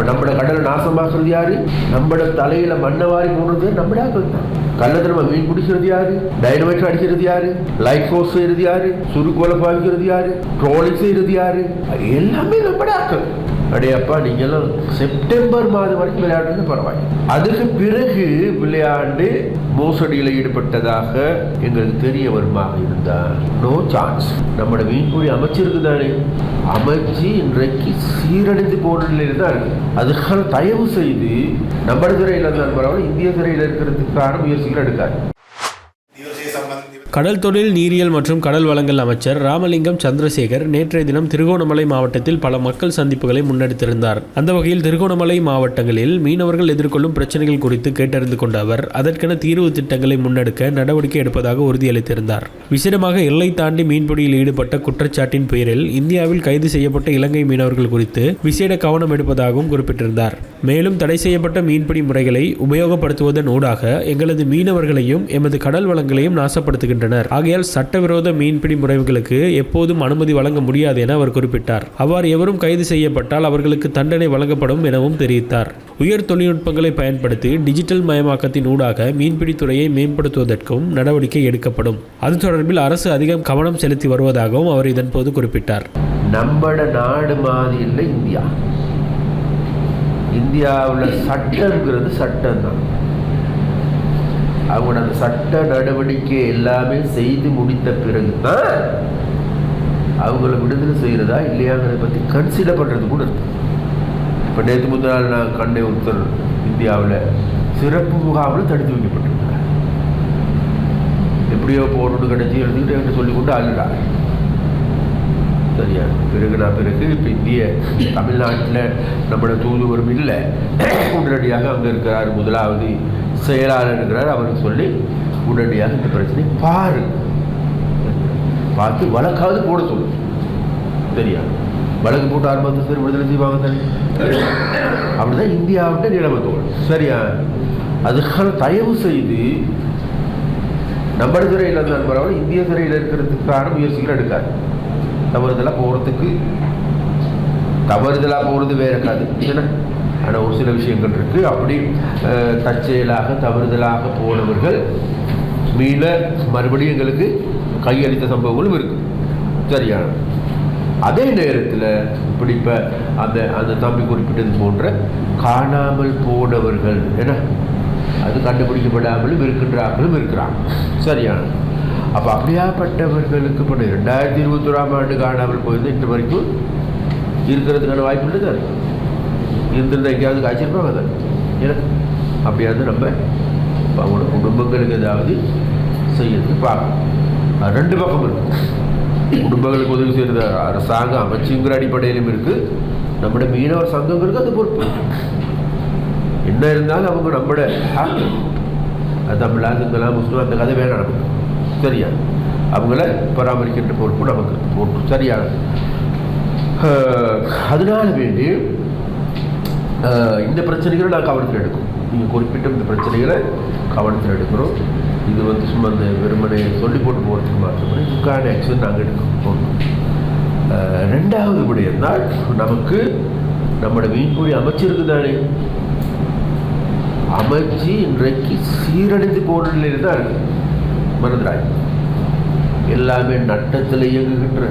அப்போ நம்மளோட கடலை நாசமாக்குறது யாரு? நம்மளோட தலையில மண்ணை வாரி போடுறது நம்மளே ஆக்கள் தான் திரும்ப நம்ம மீன் பிடிக்கிறது யாரு? டைனமைட் அடிக்கிறது யாரு? லைட் ஃபோர்ஸ் செய்யறது யாரு? சுருக்கோலை பாவிக்கிறது யாரு? ட்ரோலிங் செய்யறது யாரு? எல்லாமே நம்மளே ஆக்கள் அப்படியப்பா நீங்களும் செப்டம்பர் மாதம் வரைக்கும் விளையாடுறது பரவாயில்லை. அதுக்கு பிறகு விளையாண்டு மோசடியில் ஈடுபட்டதாக எங்களுக்கு தெரிய வருமாக இருந்தால் நோ சான்ஸ் நம்மளோட மீன்பிடி அமைச்சிருக்கு தானே. அமைச்சு இன்றைக்கு சீரழிந்து போன நிலையில் தான் இருக்கு. அதுக்கான தயவு செய்து நம்ம துறையில் இருந்தால் பரவாயில்ல இந்திய துறையில் இருக்கிறதுக்கான முயற்சிகள் எடுக்காது கடல் தொழில் நீரியல் மற்றும் கடல் வளங்கள் அமைச்சர் ராமலிங்கம் சந்திரசேகர் நேற்றைய தினம் திருகோணமலை மாவட்டத்தில் பல மக்கள் சந்திப்புகளை முன்னெடுத்திருந்தார். அந்த வகையில் திருகோணமலை மாவட்டங்களில் மீனவர்கள் எதிர்கொள்ளும் பிரச்சனைகள் குறித்து கேட்டறிந்து கொண்ட அவர் அதற்கென தீர்வு திட்டங்களை முன்னெடுக்க நடவடிக்கை எடுப்பதாக உறுதியளித்திருந்தார். விசேடமாக எல்லை தாண்டி மீன்பிடியில் ஈடுபட்ட குற்றச்சாட்டின் பெயரில் இந்தியாவில் கைது செய்யப்பட்ட இலங்கை மீனவர்கள் குறித்து விசேட கவனம் எடுப்பதாகவும் குறிப்பிட்டிருந்தார். மேலும் தடை செய்யப்பட்ட மீன்பிடி முறைகளை உபயோகப்படுத்துவதன் ஊடாக எங்களது மீனவர்களையும் எமது கடல் வளங்களையும் நாசப்படுத்துகின்றனர் ஆகையால் சட்டவிரோத மீன்பிடி முறைகளுக்கு எப்போதும் அனுமதி வழங்க முடியாது என அவர் குறிப்பிட்டார். அவ்வாறு எவரும் கைது செய்யப்பட்டால் அவர்களுக்கு தண்டனை வழங்கப்படும் எனவும் தெரிவித்தார். உயர் தொழில்நுட்பங்களை பயன்படுத்தி டிஜிட்டல் மயமாக்கத்தின் ஊடாக மீன்பிடி துறையை மேம்படுத்துவதற்கும் நடவடிக்கை எடுக்கப்படும். அது தொடர்பில் அரசு அதிகம் கவனம் செலுத்தி வருவதாகவும் அவர் இதன்போது குறிப்பிட்டார். நம்மட நாடு மாதிரி இல்லை இந்தியா. இந்தியாவில் சட்டங்கிறது சட்டம் தான் அவங்களோட அந்த சட்ட நடவடிக்கை எல்லாமே செய்து முடித்த பிறகு தான் அவங்கள விடுதலை செய்கிறதா இல்லையாங்கிறத பற்றி கன்சிடர் பண்ணுறது கூட இருக்கு. இப்போ நேற்று முதல் நாள் நான் கண்டே ஒருத்தர் இந்தியாவில் சிறப்பு முகாமில் தடுத்து வைக்கப்பட்டிருக்காங்க எப்படியோ போகணுன்னு கிடச்சி எழுதிக்கிட்டு என்கிட்ட சொல்லிக்கொண்டு கொண்டு சரியாக சரியா பிறகு நான் பிறகு இப்போ இந்திய தமிழ்நாட்டில் நம்மளோட தூதுவரும் இல்லை உடனடியாக அங்கே இருக்கிறார் முதலாவது செயலாளர் இருக்கிறார் அவருக்கு சொல்லி உடனடியாக இந்த பிரச்சனை பாரு. பார்த்து வழக்காவது போட சொல்லு. சரியா வழக்கு போட்டு ஆரம்பத்து சரி விடுதலை செய்வாங்க தானே. அப்படிதான் இந்தியாவிட்ட நிலைமை தோல் சரியா? அதுக்கான தயவு செய்து நம்ம சிறையில் இருந்தால் பரவாயில்ல இந்திய சிறையில் இருக்கிறதுக்கான முயற்சிகள் எடுக்காது தவறுதலாக போகிறதுக்கு தவறுதலாக போகிறது வேறு இருக்காது என்ன ஆனால் ஒரு சில விஷயங்கள் இருக்குது அப்படி தற்செயலாக தவறுதலாக போனவர்கள் மீள மறுபடியும் எங்களுக்கு கையளித்த சம்பவங்களும் இருக்குது சரியான அதே நேரத்தில் இப்படி இப்போ அந்த அந்த தம்பி குறிப்பிட்டது போன்ற காணாமல் போனவர்கள் என்ன அது கண்டுபிடிக்கப்படாமலும் இருக்கின்றார்களும் இருக்கிறாங்க. சரியான அப்போ அப்படியாப்பட்டவர்களுக்கு இப்போ ரெண்டாயிரத்தி இருபத்தொராம் ஆண்டு காணாமல் போயிருந்து இன்று வரைக்கும் இருக்கிறதுக்கான வாய்ப்பு இல்லை சார். இருந்திருந்தா எங்கேயாவது காய்ச்சிருப்பாங்க சார் ஏன்னா அப்படியாவது நம்ம இப்போ அவங்களோட குடும்பங்களுக்கு ஏதாவது செய்யறதுக்கு பார்க்கணும். ரெண்டு பக்கம் இருக்குது குடும்பங்களுக்கு உதவி செய்கிறது அரசாங்கம் அமைச்சுங்கிற அடிப்படையிலும் இருக்குது நம்முடைய மீனவர் சங்கங்களுக்கு அது பொறுப்பு. என்ன இருந்தாலும் அவங்க நம்மளை அது தமிழா சிங்களா முஸ்லீம் அந்த கதை வேணும் நமக்கு சரியா அவங்கள பராமரிக்கின்ற பொறுப்பு நமக்கு பொறுப்பு சரியானது அதனால வேண்டி இந்த பிரச்சனைகளை நான் கவனத்தில் எடுக்கும். நீங்கள் குறிப்பிட்ட இந்த பிரச்சனைகளை கவனத்தில் எடுக்கிறோம் இது வந்து சும்மா இந்த வெறுமனை சொல்லி போட்டு போகிறதுக்கு மாத்திரமே இதுக்கான ஆக்ஷன் நாங்கள் எடுக்கணும். போகணும் ரெண்டாவது படி இருந்தால் நமக்கு நம்மளோட மீன்பிடி அமைச்சிருக்கு தானே? அமைச்சு இன்றைக்கு சீரழிந்து போன நிலையில் தான் இருக்குது மறந்துடாய் எல்லாமே நட்டத்தில் இயங்குகின்ற.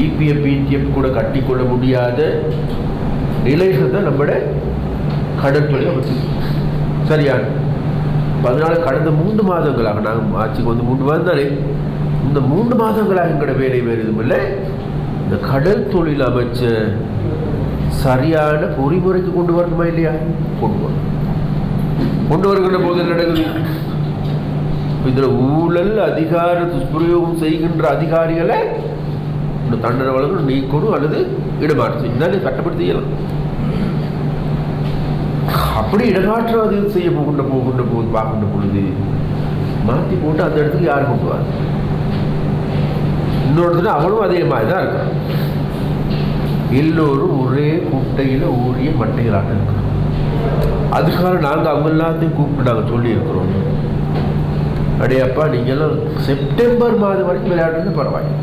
இபிஎஃப் பிடிஎஃப் கூட கட்டிக்கொள்ள முடியாத நிலைகள் தான் நம்மட கடற்படை அமைச்சு சரியான அதனால கடந்த மூன்று மாதங்களாக நாங்கள் ஆட்சிக்கு வந்து மூன்று மாதம் தானே? இந்த மூன்று மாதங்களாக எங்களோட வேலை வேறு எதுவும் இல்லை. இந்த கடல் தொழில் அமைச்ச சரியான பொறிமுறைக்கு கொண்டு வரணுமா இல்லையா? கொண்டு வரணும். கொண்டு வருகின்ற போது என்ன நடக்குது? இதில் ஊழல் அதிகார துஷ்பிரயோகம் செய்கின்ற அதிகாரிகளை இந்த தண்டனை வழங்கணும் நீக்கணும் அல்லது இடமாற்றம் செய்யணும். தானே செய்யலாம் அப்படி இடமாற்றம் அது செய்ய போகின்ற போகின்ற போது பார்க்கின்ற பொழுது மாற்றி போட்டு அந்த இடத்துக்கு யார் கொண்டு வர இன்னொருத்தர் அவனும் அதே மாதிரி தான் இருக்கான். எல்லோரும் ஒரே குட்டையில் ஊறிய மட்டைகளாக இருக்கிறோம் அதுக்காக நாங்கள் அவங்க எல்லாத்தையும் கூப்பிட்டு நாங்கள் சொல்லியிருக்கிறோம். அடையப்பா நீங்கெல்லாம் செப்டம்பர் மாதம் வரைக்கும் விளையாடுறது பரவாயில்லை.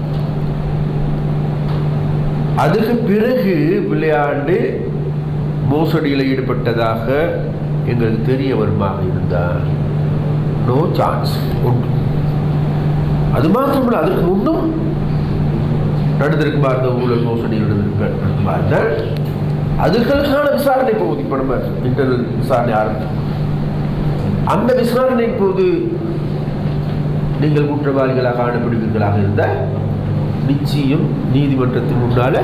அதுக்கு பிறகு விளையாண்டு மோசடியில் ஈடுபட்டதாக எங்களுக்கு தெரிய வருமாக இருந்தால் நோ சான்ஸ் உண்டு. அது மாத்திரமல்ல அதுக்கு முன்னும் நடந்திருக்குமா இருந்த ஊழல் மோசடி நடந்திருக்குமா இருந்தால் அதுக்கான விசாரணை போகுது இப்போ நம்ம இன்டர்னல் விசாரணை ஆரம்பிச்சோம் அந்த விசாரணை போது நீங்கள் குற்றவாளிகளாக காணப்படுவீர்களாக இருந்தால் நிச்சயம் நீதிமன்றத்தின் முன்னால்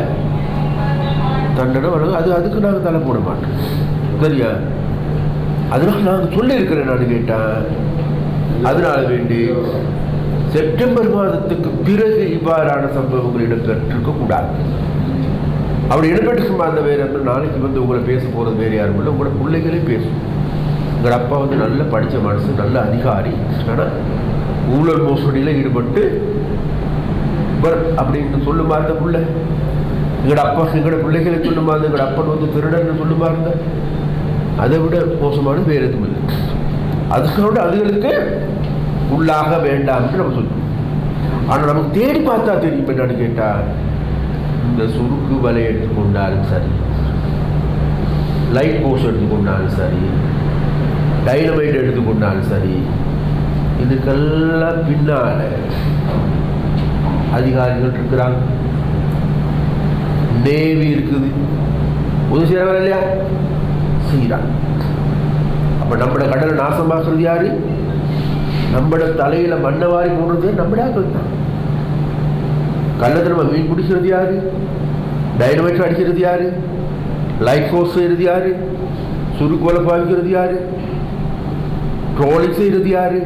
தண்டனை வழங்கும் அது அதுக்கு நாங்கள் தலை போட மாட்டோம். சரியா? அதனால் நாங்கள் சொல்லியிருக்கிறேன் நான் கேட்டேன். அதனால வேண்டி செப்டம்பர் மாதத்துக்கு பிறகு இவ்வாறான சம்பவங்கள் இடம்பெற்றிருக்க கூடாது. அப்படி இடம்பெற்றிருக்குமா அந்த வேற நாளைக்கு வந்து உங்களை பேச போகிறது வேறு யாரும் இல்லை. உங்களோட பிள்ளைகளே பேசும் எங்கள் அப்பா வந்து நல்ல படித்த மனசு நல்ல அதிகாரி. ஆனால் ஊழல் மோசடியில் ஈடுபட்டு இவர் அப்படின்னு சொல்லுமா இருந்த பிள்ளை. எங்களோட அப்பா எங்களோட பிள்ளைகளை சொல்லுமா இருந்த எங்களோட அப்பன் வந்து திருடன்னு சொல்லுமா இருந்த அதை விட மோசமான வேறு எதுவும் இல்லை. அதுக்கோட அதுகளுக்கு உள்ளாக வேண்டாம்னு நம்ம சொல்லுவோம் ஆனால் நமக்கு தேடி பார்த்தா தெரியும் என்னன்னு கேட்டால் இந்த சுருக்கு வலை எடுத்துக்கொண்டாலும் சரி லைட் போஸ்ட் எடுத்துக்கொண்டாலும் சரி டைனமைட் எடுத்துக்கொண்டாலும் சரி இதுக்கெல்லாம் பின்னால அதிகாரிகள் இருக்கிறாங்க. நேவி இருக்குது. உதவி செய்யறவங்க இல்லையா செய்கிறாங்க அப்ப நம்மட கடலை நாசமாக்குறது யாரு? நம்மட தலையில மண்ணை வாரி போடுறது நம்மடாக்கள் தான் கள்ளத்தனமா மீன் பிடிக்கிறது யாரு? டைனமைட் அடிக்கிறது யாரு? லைஃப் ஹோஸ் செய்யறது யாரு? சுருக்கோலை பாவிக்கிறது யாரு? ட்ரோலிங் செய்யறது யாரு?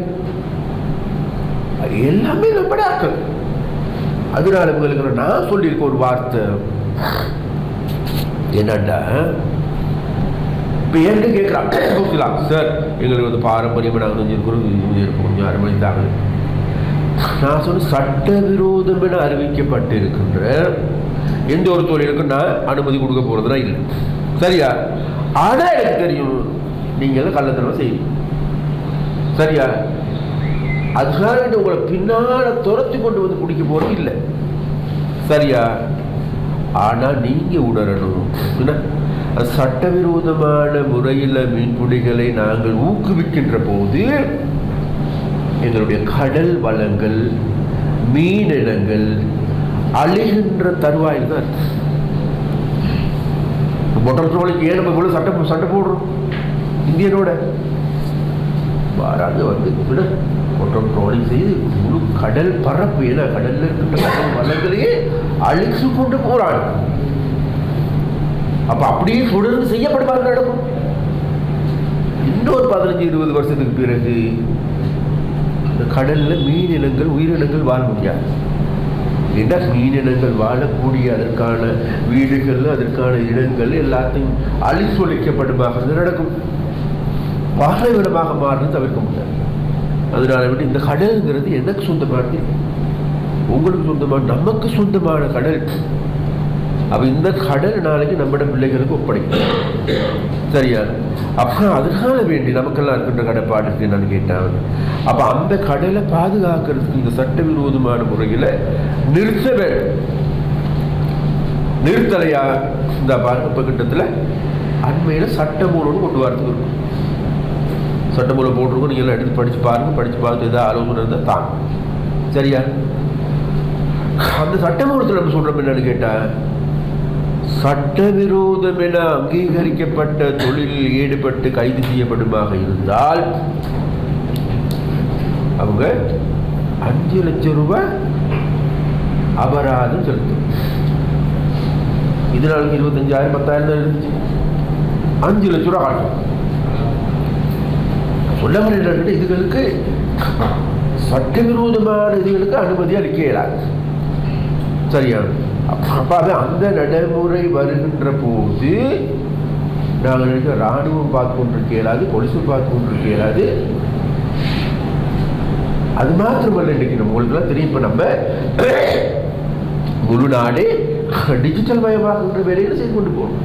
எல்லாமே நம்மட அதனால உங்களுக்கு நான் சொல்லியிருக்க ஒரு வார்த்தை. என்னண்டா? இப்போ என்கிட்ட கேட்குறான் சார் எங்களுக்கு வந்து பாரம்பரியமாக நாங்கள் செஞ்சிருக்கிறோம் இது இருக்கும் கொஞ்சம் அனுமதித்தாங்க நான் சொன்ன சட்டவிரோதம் என அறிவிக்கப்பட்டு இருக்கின்ற எந்த ஒரு தொழிலுக்கும் நான் அனுமதி கொடுக்க போகிறதுனா இல்லை. சரியா? ஆனால் எனக்கு தெரியும் நீங்கள் கள்ளத்தனம் செய்யும் சரியா? அதனால உங்களை பின்னால் துரத்தி கொண்டு வந்து குடிக்க போகிறது இல்லை. சரியா? ஆனால் நீங்கள் உணரணும் என்ன? அது சட்டவிரோதமான முறையில் மீன்பிடிகளை நாங்கள் ஊக்குவிக்கின்ற போது எங்களுடைய கடல் வளங்கள் மீனினங்கள் அழிகின்ற தருவாயில் தான் இருக்கு. மொட்டர் ட்ரோலுக்கு ஏன் நம்ம சட்டை சட்டை போடுறோம்? இந்தியனோட. மாறாக வந்து விட குற்றம் ட்ரோலிங் செய்து முழு கடல் பரப்பு ஏன்னா கடல்ல இருக்கின்ற கடல் வளங்களையே அழிச்சு கொண்டு போறாங்க அப்ப அப்படியே தொடர்ந்து செய்யப்படுவாங்க நடக்கும். இன்னொரு பதினஞ்சு இருபது வருஷத்துக்கு பிறகு இந்த கடல்ல மீனினங்கள் உயிரினங்கள் வாழ முடியாது. ஏன்னா மீனினங்கள் வாழக்கூடிய அதற்கான வீடுகள் அதற்கான இடங்கள் எல்லாத்தையும் அழிச்சொலிக்கப்படுமாக நடக்கும். பாலைவனமாக மாறுறது தவிர்க்க முடியாது. அதனால விட்டு இந்த கடல்ங்கிறது எனக்கு சொந்தமானது உங்களுக்கு சொந்தமான நமக்கு சொந்தமான கடல். அப்போ இந்த கடல் நாளைக்கு நம்மட பிள்ளைகளுக்கு ஒப்படைக்கும். சரியா? அப்போ அதுக்காக வேண்டி நமக்கெல்லாம் இருக்கின்ற கடப்பாடு இருக்கு என்னன்னு கேட்டான் அப்போ அந்த கடலை பாதுகாக்கிறதுக்கு இந்த சட்டவிரோதமான முறையில் நிறுத்த வேண்டும் நிறுத்தலையா? இந்த பாருங்க இப்போ கிட்டத்தில் அண்மையில் சட்டமூலம் கொண்டு வரதுக்கு இருக்கும். சட்டமூலம் போட்டிருக்கோம் நீங்கள் எடுத்து படித்து பாருங்க படித்து பார்த்து எதாவது ஆலோசனை இருந்தால் தான் சரியா? அந்த சட்டமூலத்தில் நம்ம சொல்கிறோம் என்னன்னு கேட்டால் சட்டவிரோதம் என அங்கீகரிக்கப்பட்ட தொழிலில் ஈடுபட்டு கைது செய்யப்படுமாக இருந்தால் அவங்க அஞ்சு லட்சம் ரூபாய் அபராதம் செலுத்தும். இதனால இருபத்தஞ்சாயிரம் பத்தாயிரம் தான் இருந்துச்சு. அஞ்சு லட்ச ரூபா ஆட்டும் சொல்ல வரேன் இதுகளுக்கு சட்டவிரோதமான இதுகளுக்கு அனுமதி அளிக்கிறார் சரியா? அப்போ அது அந்த நடைமுறை வருகின்ற போது நாங்கள் நினைக்க இராணுவம் பார்த்து கொண்டிருக்க இயலாது போலீஸும் பார்த்து கொண்டிருக்க இயலாது. அது மாத்திரமல்ல இன்னைக்கு நம்ம தெரியும். இப்போ நம்ம முழு நாடே டிஜிட்டல் மயமாக்குகின்ற வேலைகளை செய்து கொண்டு போகணும்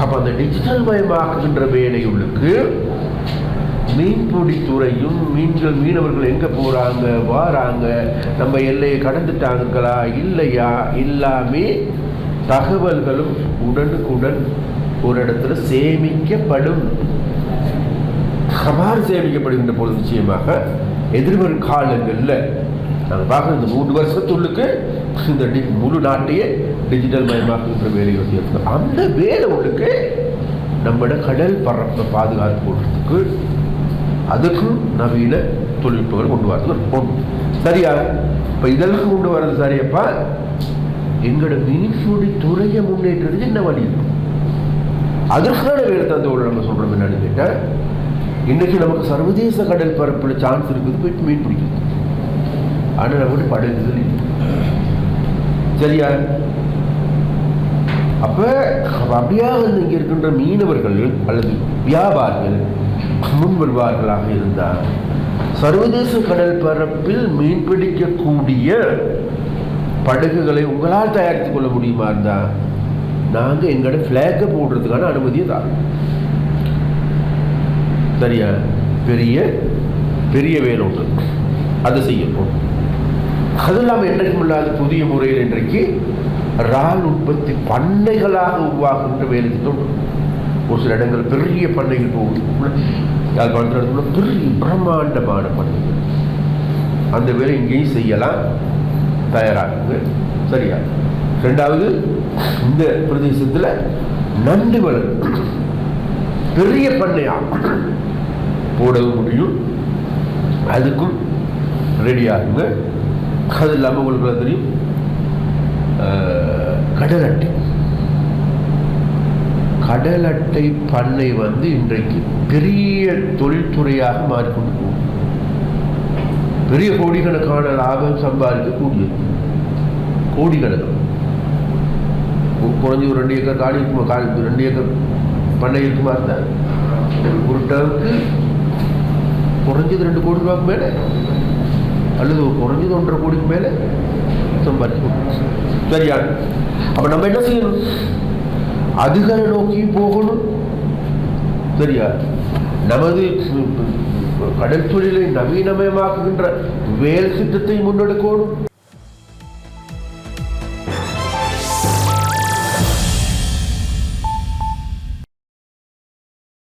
அப்போ அந்த டிஜிட்டல் மயமாக்குகின்ற வேலைகளுக்கு மீன்பிடி துறையும் மீன்கள் மீனவர்கள் எங்கே போகிறாங்க வாராங்க? நம்ம எல்லையை கடந்துட்டாங்களா இல்லையா? எல்லாமே தகவல்களும் உடனுக்குடன் ஒரு இடத்துல சேமிக்கப்படும். அவ்வாறு சேமிக்கப்படுகின்ற பொழுது நிச்சயமாக எதிர்வரும் காலங்களில் நாங்கள் பார்க்குற இந்த மூன்று வருஷத்துள்ளுக்கு இந்த டி முழு நாட்டையே டிஜிட்டல் மயமாக்குகின்ற வேலையை அந்த வேலை உள்ளுக்கு நம்மளோட கடல் பரப்பை பாதுகாத்து போடுறதுக்கு அதுக்கும் நவீன தொழில்நுட்பங்கள் கொண்டு வரது இருக்கும் சரியா? இப்போ இதெல்லாம் கொண்டு வர்றது சரியப்பா? எங்களோட மீன்பிடி துறையை முன்னேற்றது என்ன வழி இருக்கும் அதற்கான வேலை தந்தோடு நம்ம சொல்கிறோம் என்னன்னு கேட்டால் இன்றைக்கி நமக்கு சர்வதேச கடல் பரப்பில் சான்ஸ் இருக்குது போயிட்டு மீன் பிடிக்கிறது. ஆனால் நம்ம படகுகள் இல்லை. சரியா? அப்போ அப்படியாக வந்து இங்கே இருக்கின்ற மீனவர்கள் அல்லது வியாபாரிகள் முன் வருவார்களாக இருந்தால் சர்வதேச கடல் பரப்பில் மீன் பிடிக்கக்கூடிய படகுகளை உங்களால் தயாரித்துக் கொள்ள முடியுமா இருந்தால் நாங்கள் எங்களோட ஃப்ளாகை போடுறதுக்கான அனுமதியை தரோம். சரியா? பெரிய பெரிய வேலை உண்டு அதை செய்யப்போம் அது இல்லாமல் என்றைக்கும் இல்லாத புதிய முறையில் இன்றைக்கு இறால் உற்பத்தி பண்ணைகளாக உருவாக்குகின்ற வேலை திட்டம் ஒரு சில இடங்கள் பெரிய பண்ணைகள் போகுது. யாழ்ப்பாணத்தில் பெரிய பிரம்மாண்டமான பண்ணைகள். அந்த வேலை இங்கேயும் செய்யலாம். தயாராகுங்க. சரியா? ரெண்டாவது இந்த பிரதேசத்தில் நண்டு வளரும் பெரிய பண்ணையாக போடவும் முடியும். அதுக்கும் ரெடி ஆகுங்க. அது இல்லாமல் உங்களுக்கு தெரியும். கடல் அட்டை கடல் அட்டை பண்ணை வந்து இன்றைக்கு பெரிய தொழில்துறையாக மாறிக்கொண்டு போகும் பெரிய கோடிக்கணக்கான லாபம் சம்பாதிக்கக்கூடியது. கோடிக்கணக்கான. குறைஞ்சி ஒரு ரெண்டு ஏக்கர் காணி இருக்குமா? காணி ரெண்டு ஏக்கர் பண்ணை இருக்குமா இருந்தார் ஒரு டேர்முக்கு குறைஞ்சது ரெண்டு கோடி ரூபாய்க்கு மேலே. அல்லது குறைஞ்சது ஒன்றரை கோடிக்கு மேலே. சம்பாதிக்கணும் சரியா? அப்போ நம்ம என்ன செய்யணும்? அதுகளை நோக்கி போகணும். சரியா? நமது கடல் தொழிலை நவீனமயமாக்குகின்ற வேல் திட்டத்தை முன்னெடுக்கணும்.